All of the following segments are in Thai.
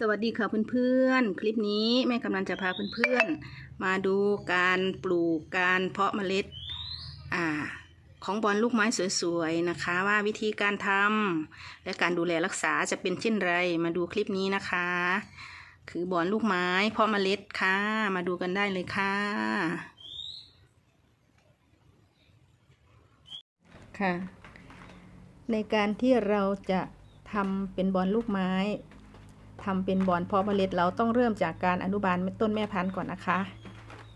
สวัสดีค่ะเพื่อนๆ คลิปนี้แม่กำลังจะพาเพื่อนๆ มาดูการปลูกการเพาะเมล็ดอ่าของบอลลูกไม้สวยๆนะคะ ว่าวิธีการทำและการดูแลรักษาจะเป็นเช่นไร มาดูคลิปนี้นะคะ คือบอลลูกไม้เพาะเมล็ดค่ะ มาดูกันได้เลยค่ะ ค่ะ ในการที่เราจะทำเป็นบอลลูกไม้ ทำเป็นบอลเพาะเมล็ดเราต้องเริ่มจากการอนุบาลต้นแม่พันธุ์ก่อนนะคะ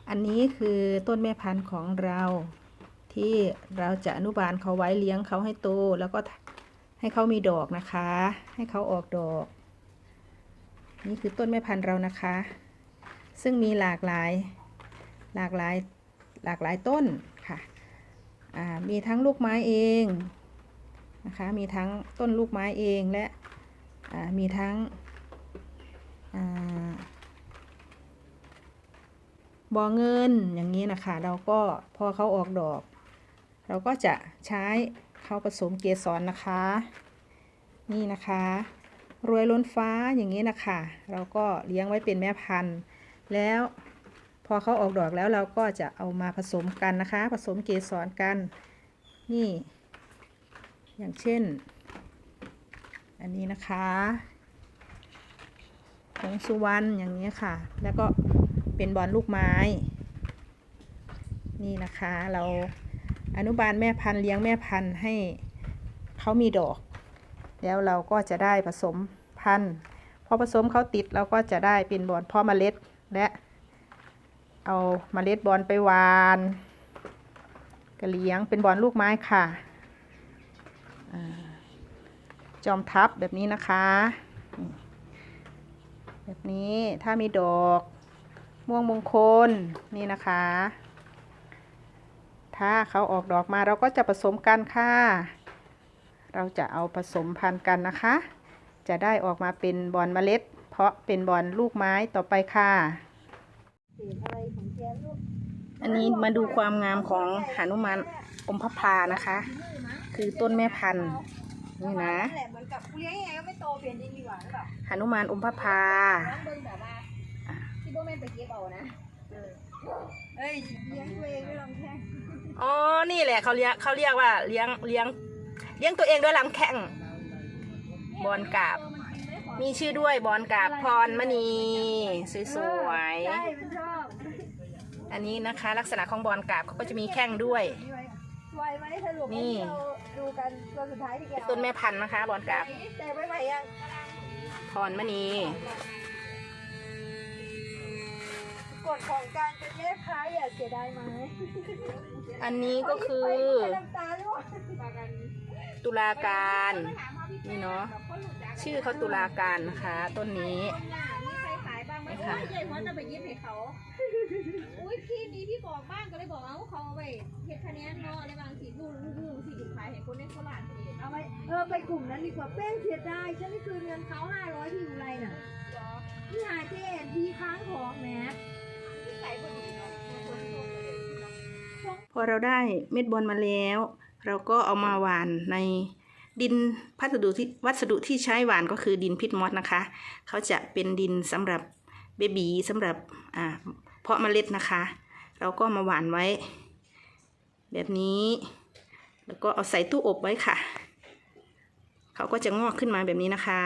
อันนี้คือต้นแม่พันธุ์ของเรา ที่เราจะอนุบาลเขาไว้เลี้ยงเขาให้โตแล้วก็ให้เขามีดอกนะคะ ให้เขาออกดอก นี่คือต้นแม่พันธุ์เรานะคะ ซึ่งมีหลากหลาย หลากหลายหลากหลายต้นค่ะมีทั้งลูกไม้เองนะคะ มีทั้งต้นลูกไม้เองและมีทั้ง บอเงินอย่างนี้นะคะ เราก็พอเขาออกดอก เราก็จะใช้เขาผสมเกสรนะคะ นี่นะคะ รวยล้นฟ้าอย่างนี้นะคะ เราก็เลี้ยงไว้เป็นแม่พันธุ์ แล้วพอเขาออกดอกแล้วเราก็จะเอามาผสมกันนะคะ ผสมเกสรกัน นี่ อย่างเช่น อันนี้นะคะ ของสุวรรณอย่างนี้ค่ะ แล้วก็เป็นบอลลูกไม้ นี่นะคะเราอนุบาลแม่พันธุ์เลี้ยงแม่พันธุ์ให้เขามีดอก แล้วเราก็จะได้ผสมพันธุ์พอผสมเขาติดเราก็จะได้เป็นบอลเพาะเมล็ดและเอาเมล็ดบอลไปหวานกระเลี้ยงเป็นบอลลูกไม้ค่ะจอมทับแบบนี้นะคะ แบบนี้ถ้ามีดอกม่วงมงคลนี่นะคะ ถ้าเขาออกดอกมาเราก็จะผสมกันค่ะ เราจะเอาผสมพันธุ์กันนะคะ จะได้ออกมาเป็นบอลเมล็ด เพราะเป็นบอลลูกไม้ต่อไปค่ะอันนี้มาดูความงามของหนุมานอมพพานะคะ คือต้นแม่พันธุ์ นี่นะนั่นแหละเหมือนกับเลี้ยงยังไงก็ไม่โตเปลี่ยนดินดีกว่าหรือเปล่าหนุมานอมพพาน้องเบิ่งแบบว่าที่โบแม่นไปเก็บเอานะเอ้ยเลี้ยงตัวเองด้วยลำแข้งอ๋อ นี่แหละเขาเรียกเขาเรียกว่าเลี้ยงเลี้ยงเลี้ยงตัวเองด้วยลำแข้งบอลกาบ มีชื่อด้วยบอลกาบพรมณีสวยใช่มันชอบๆอันนี้นะคะ ลักษณะของบอลกาบเขาก็จะมีแข้งด้วยไวไหมสรุปนี่ที่เรา ดูกันตัวสุดท้ายที่แกเอาต้นแม่พันธุ์นะคะ บอลกาบแต่ไว้ไหวยังพรมณีกฎของการเป็นแม่ค้าอย่าเสียดายไหมอันนี้ก็คือ ไปน้ำตาด้วยตุลาการ นี่เนาะชื่อเขาตุลาการนะคะ ต้นนี้มี ไหมไม่โอ้ขายยเลยเพราะจะไปยิบให้เขา อุ้ยพี่มีพี่บอกบ้างก็เลยบอกเอาเขาเอาไปเฮ็ดคะแนนเนาะในบางสีลูกลูกลูกสีจุดขายให้คนในโคราชเองเอาไว้เออไปกลุ่มนั้นดีกว่าเป้งเสียดายฉันไม่คืนเงินเขาห้าร้อยที่อยู่ไรน่ะนี่หาเจ๊ทีค้างของแหมใส่คนอื่นเนาะคนโตเลยเนาะพอเราได้เม็ดบอลมาแล้ว เราก็เอามาหว่านในดินพัสดุที่วัสดุที่ใช้หว่านก็คือดินพิษมอสนะคะ เขาจะเป็นดินสำหรับ เบบีสำหรับอ่าเพาะเมล็ดนะคะ เราก็มาหว่านไว้ แบบนี้ แล้วก็เอาใส่ตู้อบไว้ค่ะ เขาก็จะงอกขึ้นมาแบบนี้นะคะ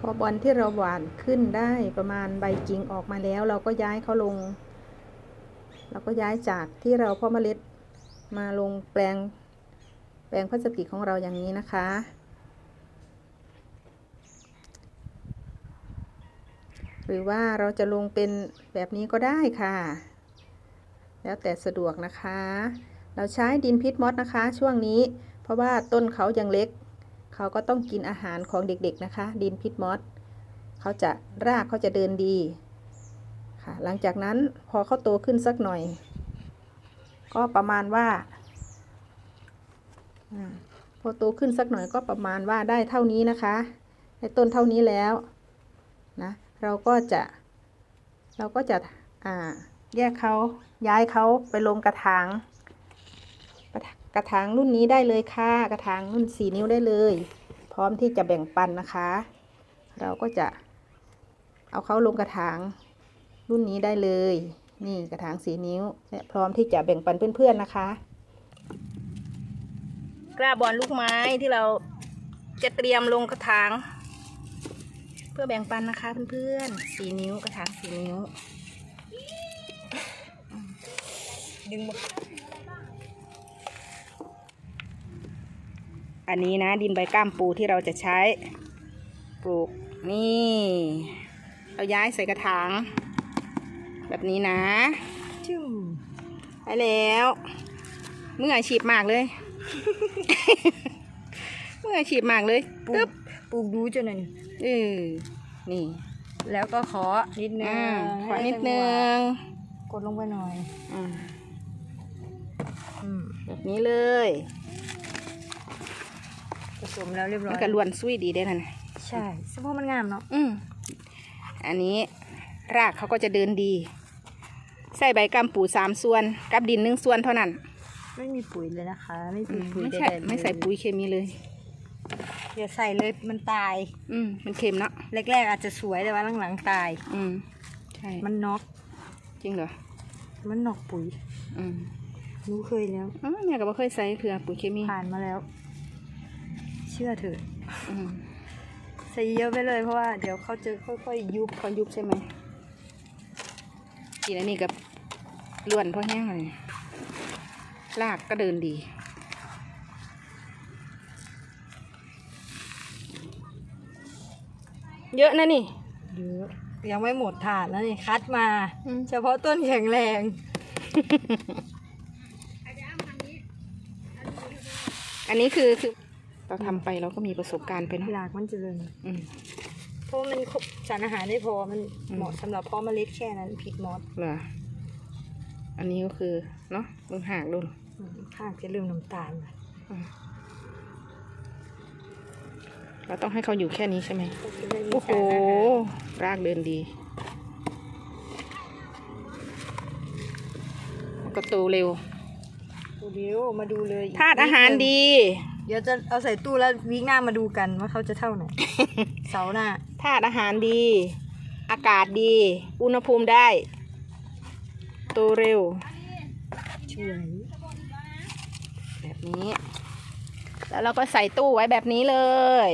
พอบอลที่เราหว่านขึ้นได้ประมาณใบกิ่งออกมาแล้ว เราก็ย้ายเขาลง เราก็ย้ายจากที่เราเพาะเมล็ดมาลงแปลงแปลงพลาสติกของเราอย่างนี้นะคะ หรือว่าเราจะลงเป็นแบบนี้ก็ได้ค่ะ แล้วแต่สะดวกนะคะ เราใช้ดินพิษมอสนะคะ ช่วงนี้ เพราะว่าต้นเขายังเล็ก เขาก็ต้องกินอาหารของเด็กๆนะคะ ดินพิษมอสเขาจะรากเขาจะเดินดี ค่ะ หลังจากนั้นพอเขาโตขึ้นสักหน่อย ก็ประมาณว่าอพอโตขึ้นสักหน่อยก็ประมาณว่าได้เท่านี้นะคะได้ต้นเท่านี้แล้วนะเราก็จะ เราก็จะอ่าแยกเขาย้ายเขาไปลงกระถางกระถกระถางรุ่นนี้ได้เลยค่ะ กระถางรุ่นสี่นิ้วได้เลย พร้อมที่จะแบ่งปันนะคะ เราก็จะเอาเขาลงกระถาง รุ่นนี้ได้เลย นี่กระถางสีนิ้วและพร้อมที่จะแบ่งปันเพื่อนๆนะคะ กล้าบอลลูกไม้ที่เราจะเตรียมลงกระถาง เพื่อแบ่งปันนะคะเพื่อนๆสีนิ้วกระถางสีนิ้ว ดึงมาอันนี้นะดินใบก้ามปูที่เราจะใช้ปลูกนี่ เราย้ายใส่กระถาง แบบนี้นะจิ้มไปแล้ว มืออาชีพมากเลย มืออาชีพมากเลยปลูตึ๊กบปลูกดูจนนั่นเออนี่ แล้วก็ขอนิดนึงอ่าขอนิดนึง กดลงไปหน่อยอ่าอืมแบบนี้เลยผสมแล้วเรียบร้อมันยก็ล้วนซุยดีได้นะนะใช่เฉพาะมันงามเนาะอืมอันนี้รากเขาก็จะเดินดี ใส่ใบกำปูสามส่วน กับดินหนึ่งส่วนเท่านั้น ไม่มีปุ๋ยเลยนะคะ ไม่อืมีมปุ๋ยไม่ใช่ใดๆเลยไม่ใส่ปุ๋ยเคมีเลย อย่าใส่เลยมันตาย อืมมันเค็มเนาะแรกๆอาจจะสวยแต่ว่าหลังๆตาย อืมใช่มันน็อกจริงเหรอมันนอกปุ๋ยอืมรู้เคยแล้ว อ๋อเนี่ยก็บ่เคยใส่เผื่อปุ๋ยเคมีผ่านมาแล้ว เชื่อเถอะอืมใส่เยอะไปเลยเพราะว่าเดี๋ยวเขาจะค่อยๆยุบเขายุบใช่ไหม กินอันนี้กับล้วนเพราะแห้งเลยรากก็เดินดี เยอะนะนี่ เยอะยังไม่หมดถาดแล้วนี่คัดมา อืม เฉพาะต้นแข็งแรง อันนี้คือคือเราทำไปเราก็มีประสบการณ์ไปเนาะ หลากมันเจริญอืมเพ ราะมันครบสารอาหารได้พอมันอืมเหมาะสำหรับเพาะเมล็ดแค่นั้นผิดมอสเหรออันนี้ก็คือเนาะมึงหากดูอืมข้างจะเริ่มน้ำตาลละเราต้องให้เขาอยู่แค่นี้ใช่ไหมก็จะได้มีโอ้โหสารอาหารรากเดินดีแล้วก็โตเร็วเดี๋ยวมาดูเลยธาตุอาหารดี เดี๋ยวจะเอาใส่ตู้แล้ววีคหน้ามาดูกันว่าเขาจะเท่าไหน เสาร์หน้า ธาตุอาหารดี อากาศดี อุณหภูมิได้ โตเร็วช่วยแบบนี้ แล้วเราก็ใส่ตู้ไว้แบบนี้เลย